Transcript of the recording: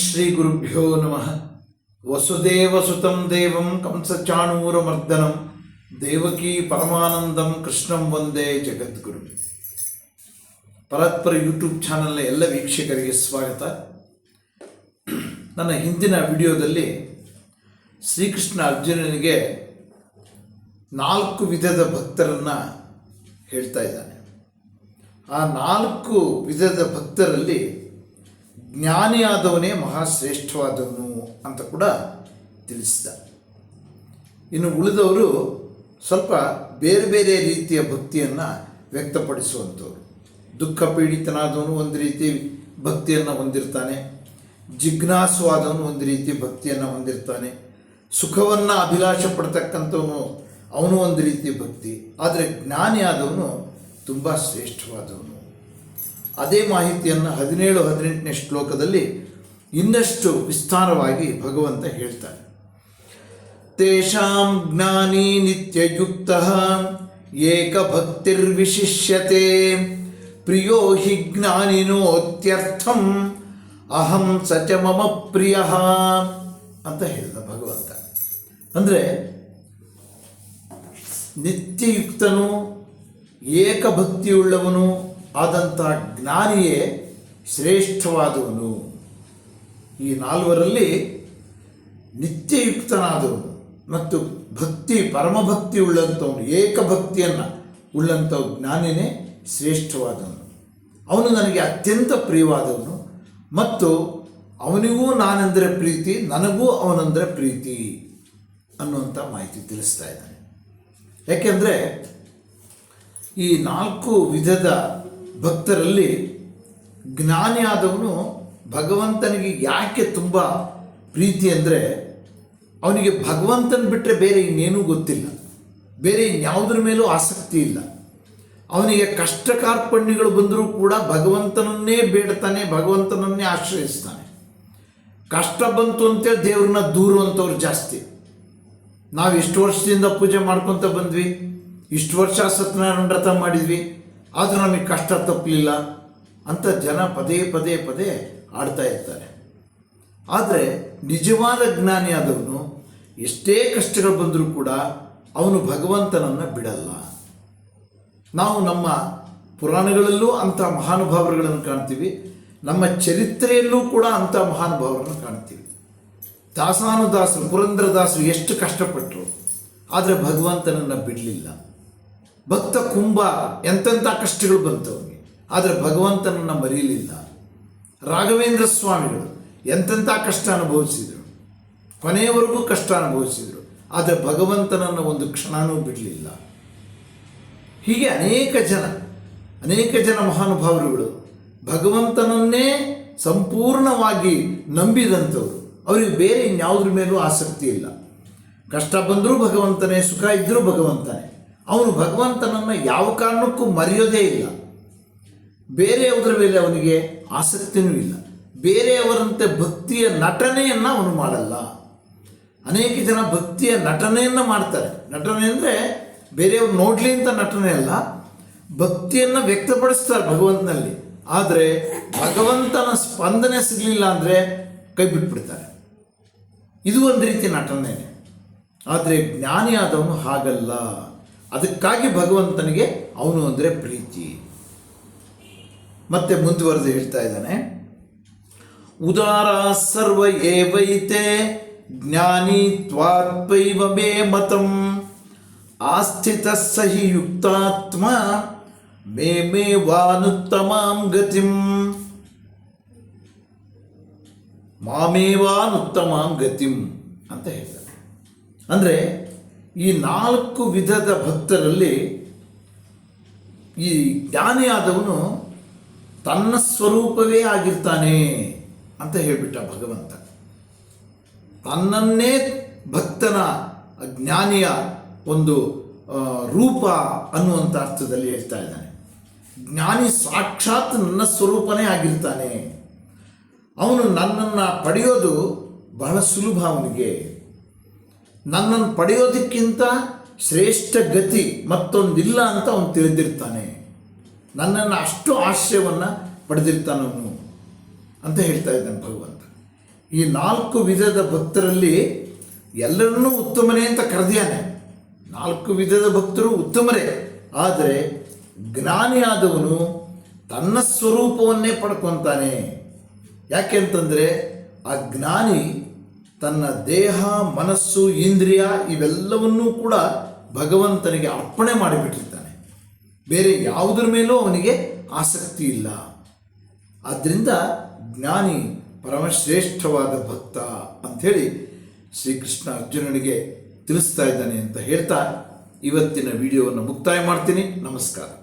ಶ್ರೀ ಗುರುಭ್ಯೋ ನಮಃ. ವಸುದೇವಸುತಂ ದೇವಂ ಕಂಸಚಾಣೂರಮರ್ದನಂ. ದೇವಕಿ ಪರಮಾನಂದಂ ಕೃಷ್ಣಂ ವಂದೇ ಜಗದ್ಗುರು. ಪರತ್ಪರ ಯೂಟ್ಯೂಬ್ ಚಾನಲ್ನ ಎಲ್ಲ ವೀಕ್ಷಕರಿಗೆ ಸ್ವಾಗತ. ನನ್ನ ಹಿಂದಿನ ವಿಡಿಯೋದಲ್ಲಿ ಶ್ರೀಕೃಷ್ಣ ಅರ್ಜುನನಿಗೆ ನಾಲ್ಕು ವಿಧದ ಭಕ್ತರನ್ನು ಹೇಳ್ತಾ ಇದ್ದಾನೆ. ಆ ನಾಲ್ಕು ವಿಧದ ಭಕ್ತರಲ್ಲಿ ಜ್ಞಾನಿಯಾದವನೇ ಮಹಾಶ್ರೇಷ್ಠವಾದವನು ಅಂತ ಕೂಡ ತಿಳಿಸಿದ. ಇನ್ನು ಉಳಿದವರು ಸ್ವಲ್ಪ ಬೇರೆ ಬೇರೆ ರೀತಿಯ ಭಕ್ತಿಯನ್ನು ವ್ಯಕ್ತಪಡಿಸುವಂಥವ್ರು. ದುಃಖ ಪೀಡಿತನಾದವನು ಒಂದು ರೀತಿ ಭಕ್ತಿಯನ್ನು ಹೊಂದಿರ್ತಾನೆ. ಜಿಜ್ಞಾಸುವಾದವನು ಒಂದು ರೀತಿ ಭಕ್ತಿಯನ್ನು ಹೊಂದಿರ್ತಾನೆ. ಸುಖವನ್ನು ಅಭಿಲಾಷ ಪಡ್ತಕ್ಕಂಥವನು ಅವನು ಒಂದು ರೀತಿ ಭಕ್ತಿ. ಆದರೆ ಜ್ಞಾನಿಯಾದವನು ತುಂಬ ಶ್ರೇಷ್ಠವಾದವನು. ಅದೇ ಮಾಹಿತಿಯನ್ನು ಹದಿನೇಳು, ಹದಿನೆಂಟನೇ ಶ್ಲೋಕದಲ್ಲಿ ಇನ್ನಷ್ಟು ವಿಸ್ತಾರವಾಗಿ ಭಗವಂತ ಹೇಳ್ತಾನೆ ತೇಷಾಂ ಜ್ಞಾನಿ ನಿತ್ಯಯುಕ್ತ ಏಕಭಕ್ತಿರ್ವಿಶಿಷ್ಯತೆ, ಪ್ರಿಯೋ ಹಿ ಜ್ಞಾನಿನೋತ್ಯರ್ಥಂ, ಅಹಂ ಸಚ ಮಮ ಪ್ರಿಯ ಅಂತ ಹೇಳಿದ ಭಗವಂತ. ಅಂದರೆ ನಿತ್ಯಯುಕ್ತನು, ಏಕಭಕ್ತಿಯುಳ್ಳವನು ಆದಂಥ ಜ್ಞಾನಿಯೇ ಶ್ರೇಷ್ಠವಾದವನು. ಈ ನಾಲ್ವರಲ್ಲಿ ನಿತ್ಯಯುಕ್ತನಾದವನು ಮತ್ತು ಭಕ್ತಿ, ಪರಮಭಕ್ತಿ ಉಳ್ಳಂಥವನು, ಏಕಭಕ್ತಿಯನ್ನು ಉಳ್ಳಂಥ ಜ್ಞಾನಿನೇ ಶ್ರೇಷ್ಠವಾದವನು. ಅವನು ನನಗೆ ಅತ್ಯಂತ ಪ್ರಿಯವಾದವನು ಮತ್ತು ಅವನಿಗೂ ನಾನೆಂದರೆ ಪ್ರೀತಿ, ನನಗೂ ಅವನೆಂದರೆ ಪ್ರೀತಿ ಅನ್ನುವಂಥ ಮಾಹಿತಿ ತಿಳಿಸ್ತಾ ಇದ್ದಾನೆ. ಯಾಕೆಂದರೆ ಈ ನಾಲ್ಕು ವಿಧದ ಭಕ್ತರಲ್ಲಿ ಜ್ಞಾನಿಯಾದವನು ಭಗವಂತನಿಗೆ ಯಾಕೆ ತುಂಬ ಪ್ರೀತಿ ಅಂದರೆ ಅವನಿಗೆ ಭಗವಂತನ ಬಿಟ್ಟರೆ ಬೇರೆ ಇನ್ನೇನೂ ಗೊತ್ತಿಲ್ಲ. ಬೇರೆ ಇನ್ಯಾವುದ್ರ ಮೇಲೂ ಆಸಕ್ತಿ ಇಲ್ಲ. ಅವನಿಗೆ ಕಷ್ಟ ಕಾರ್ಪಣ್ಯಗಳು ಬಂದರೂ ಕೂಡ ಭಗವಂತನನ್ನೇ ಬೇಡ್ತಾನೆ, ಭಗವಂತನನ್ನೇ ಆಶ್ರಯಿಸ್ತಾನೆ. ಕಷ್ಟ ಬಂತು ಅಂತೇಳಿ ದೇವ್ರನ್ನ ದೂರುವಂಥವ್ರು ಜಾಸ್ತಿ. ನಾವು ಇಷ್ಟು ವರ್ಷದಿಂದ ಪೂಜೆ ಮಾಡ್ಕೊತ ಬಂದ್ವಿ, ಇಷ್ಟು ವರ್ಷ ಸತ್ಯನಾರಾಯಣ ವ್ರತ ಮಾಡಿದ್ವಿ ಆದರೂ ನಮಗೆ ಕಷ್ಟ ತಪ್ಪಲಿಲ್ಲ ಅಂತ ಜನ ಪದೇ ಪದೇ ಪದೇ ಆಡ್ತಾ ಇರ್ತಾರೆ. ಆದರೆ ನಿಜವಾದ ಜ್ಞಾನಿಯಾದವನು ಎಷ್ಟೇ ಕಷ್ಟಗಳು ಬಂದರೂ ಕೂಡ ಅವನು ಭಗವಂತನನ್ನು ಬಿಡಲ್ಲ. ನಾವು ನಮ್ಮ ಪುರಾಣಗಳಲ್ಲೂ ಅಂಥ ಮಹಾನುಭಾವರುಗಳನ್ನು ಕಾಣ್ತೀವಿ, ನಮ್ಮ ಚರಿತ್ರೆಯಲ್ಲೂ ಕೂಡ ಅಂಥ ಮಹಾನುಭಾವರನ್ನು ಕಾಣ್ತೀವಿ. ದಾಸಾನುದಾಸರು, ಪುರಂದ್ರದಾಸರು ಎಷ್ಟು ಕಷ್ಟಪಟ್ಟರು ಆದರೆ ಭಗವಂತನನ್ನು ಬಿಡಲಿಲ್ಲ. ಭಕ್ತ ಕುಂಭ ಎಂತೆಂಥ ಕಷ್ಟಗಳು ಬಂತು ಅವನಿಗೆ. ಆದರೆ ಭಗವಂತನನ್ನು ಮರೆಯಲಿಲ್ಲ. ರಾಘವೇಂದ್ರ ಸ್ವಾಮಿಗಳು ಎಂತೆಂಥ ಕಷ್ಟ ಅನುಭವಿಸಿದರು. ಕೊನೆಯವರೆಗೂ ಕಷ್ಟ ಅನುಭವಿಸಿದರು. ಆದರೆ ಭಗವಂತನನ್ನು ಒಂದು ಕ್ಷಣನೂ ಬಿಡಲಿಲ್ಲ. ಹೀಗೆ ಅನೇಕ ಜನ ಅನೇಕ ಜನ ಮಹಾನುಭಾವರುಗಳು ಭಗವಂತನನ್ನೇ ಸಂಪೂರ್ಣವಾಗಿ ನಂಬಿದಂಥವ್ರು. ಅವರಿಗೆ ಬೇರೆ ಇನ್ಯಾವುದ್ರ ಮೇಲೂ ಆಸಕ್ತಿ ಇಲ್ಲ. ಕಷ್ಟ ಬಂದರೂ ಭಗವಂತನೇ, ಸುಖ ಇದ್ದರೂ ಭಗವಂತನೇ. ಅವನು ಭಗವಂತನನ್ನು ಯಾವ ಕಾರಣಕ್ಕೂ ಮರೆಯೋದೇ ಇಲ್ಲ. ಬೇರೆಯವರ ಮೇಲೆ ಅವನಿಗೆ ಆಸಕ್ತಿಯೂ ಇಲ್ಲ. ಬೇರೆಯವರಂತೆ ಭಕ್ತಿಯ ನಟನೆಯನ್ನು ಅವನು ಮಾಡಲ್ಲ. ಅನೇಕ ಜನ ಭಕ್ತಿಯ ನಟನೆಯನ್ನು ಮಾಡ್ತಾರೆ. ನಟನೆ ಅಂದರೆ ಬೇರೆಯವ್ರು ನೋಡಲಿ ಅಂತ ನಟನೆ ಅಲ್ಲ, ಭಕ್ತಿಯನ್ನು ವ್ಯಕ್ತಪಡಿಸ್ತಾರೆ ಭಗವಂತನಲ್ಲಿ. ಆದರೆ ಭಗವಂತನ ಸ್ಪಂದನೆ ಸಿಗಲಿಲ್ಲ ಅಂದರೆ ಕೈ ಬಿಟ್ಬಿಡ್ತಾರೆ. ಇದು ಒಂದು ರೀತಿ ನಟನೆ. ಆದರೆ ಜ್ಞಾನಿಯಾದವನು ಹಾಗಲ್ಲ. ಅದಕ್ಕಾಗಿ ಭಗವಂತನಿಗೆ ಅವನು ಅಂದರೆ ಪ್ರೀತಿ. ಮತ್ತೆ ಮುಂದುವರೆದು ಹೇಳ್ತಾ ಇದ್ದಾನೆ. ಉದಾರ ಸರ್ವ ಏವೈತೆ ಜ್ಞಾನಿ ತ್ವಾತ್ಮೈವ ಮೇ ಮತಂ. ಆಸ್ಥಿತ ಸಹಿ ಯುಕ್ತಾತ್ಮ ಮೇ ಮೇ ವಾನುತ್ತಮಾಂ ಗತಿಂ. ಮಾಮೇವಾನುತ್ತಮಾಂ ಗತಿಂ ಅಂತ ಹೇಳ್ತಾರೆ ಅಂದರೆ ಈ ನಾಲ್ಕು ವಿಧದ ಭಕ್ತರಲ್ಲಿ ಈ ಜ್ಞಾನಿಯಾದವನು ತನ್ನ ಸ್ವರೂಪವೇ ಆಗಿರ್ತಾನೆ ಅಂತ ಹೇಳಿಬಿಟ್ಟ ಭಗವಂತ. ತನ್ನನ್ನೇ ಭಕ್ತನ ಜ್ಞಾನಿಯ ಒಂದು ರೂಪ ಅನ್ನುವಂಥ ಅರ್ಥದಲ್ಲಿ ಹೇಳ್ತಾ ಇದ್ದಾನೆ. ಜ್ಞಾನಿ ಸಾಕ್ಷಾತ್ ನನ್ನ ಸ್ವರೂಪನೇ ಆಗಿರ್ತಾನೆ. ಅವನು ನನ್ನನ್ನು ಪಡೆಯೋದು ಬಹಳ ಸುಲಭ ಅವನಿಗೆ. ನನ್ನನ್ನು ಪಡೆಯೋದಕ್ಕಿಂತ ಶ್ರೇಷ್ಠ ಗತಿ ಮತ್ತೊಂದಿಲ್ಲ ಅಂತ ಅವನು ತಿಳಿದಿರ್ತಾನೆ. ನನ್ನನ್ನು ಅಷ್ಟು ಆಶ್ರಯವನ್ನು ಪಡೆದಿರ್ತಾನವನು ಅಂತ ಹೇಳ್ತಾ ಇದ್ದಾನೆ ಭಗವಂತ. ಈ ನಾಲ್ಕು ವಿಧದ ಭಕ್ತರಲ್ಲಿ ಎಲ್ಲರನ್ನೂ ಉತ್ತಮನೇ ಅಂತ ಕರೆದಿಯಾನೆ ನಾಲ್ಕು ವಿಧದ ಭಕ್ತರು ಉತ್ತಮರೇ. ಆದರೆ ಜ್ಞಾನಿಯಾದವನು ತನ್ನ ಸ್ವರೂಪವನ್ನೇ ಪಡ್ಕೊತಾನೆ. ಯಾಕೆಂತಂದರೆ ಆ ಜ್ಞಾನಿ ತನ್ನ ದೇಹ, ಮನಸ್ಸು, ಇಂದ್ರಿಯ ಇವೆಲ್ಲವನ್ನೂ ಕೂಡ ಭಗವಂತನಿಗೆ ಅರ್ಪಣೆ ಮಾಡಿಬಿಟ್ಟಿರ್ತಾನೆ. ಬೇರೆ ಯಾವುದರ ಮೇಲೂ ಅವನಿಗೆ ಆಸಕ್ತಿ ಇಲ್ಲ. ಆದ್ದರಿಂದ ಜ್ಞಾನಿ, ಪರಮಶ್ರೇಷ್ಠವಾದ ಭಕ್ತ ಅಂಥೇಳಿ ಶ್ರೀಕೃಷ್ಣ ಅರ್ಜುನನಿಗೆ ತಿಳಿಸ್ತಾ ಇದ್ದಾನೆ ಅಂತ ಹೇಳ್ತಾ ಇವತ್ತಿನ ವಿಡಿಯೋವನ್ನು ಮುಕ್ತಾಯ ಮಾಡ್ತೀನಿ. ನಮಸ್ಕಾರ.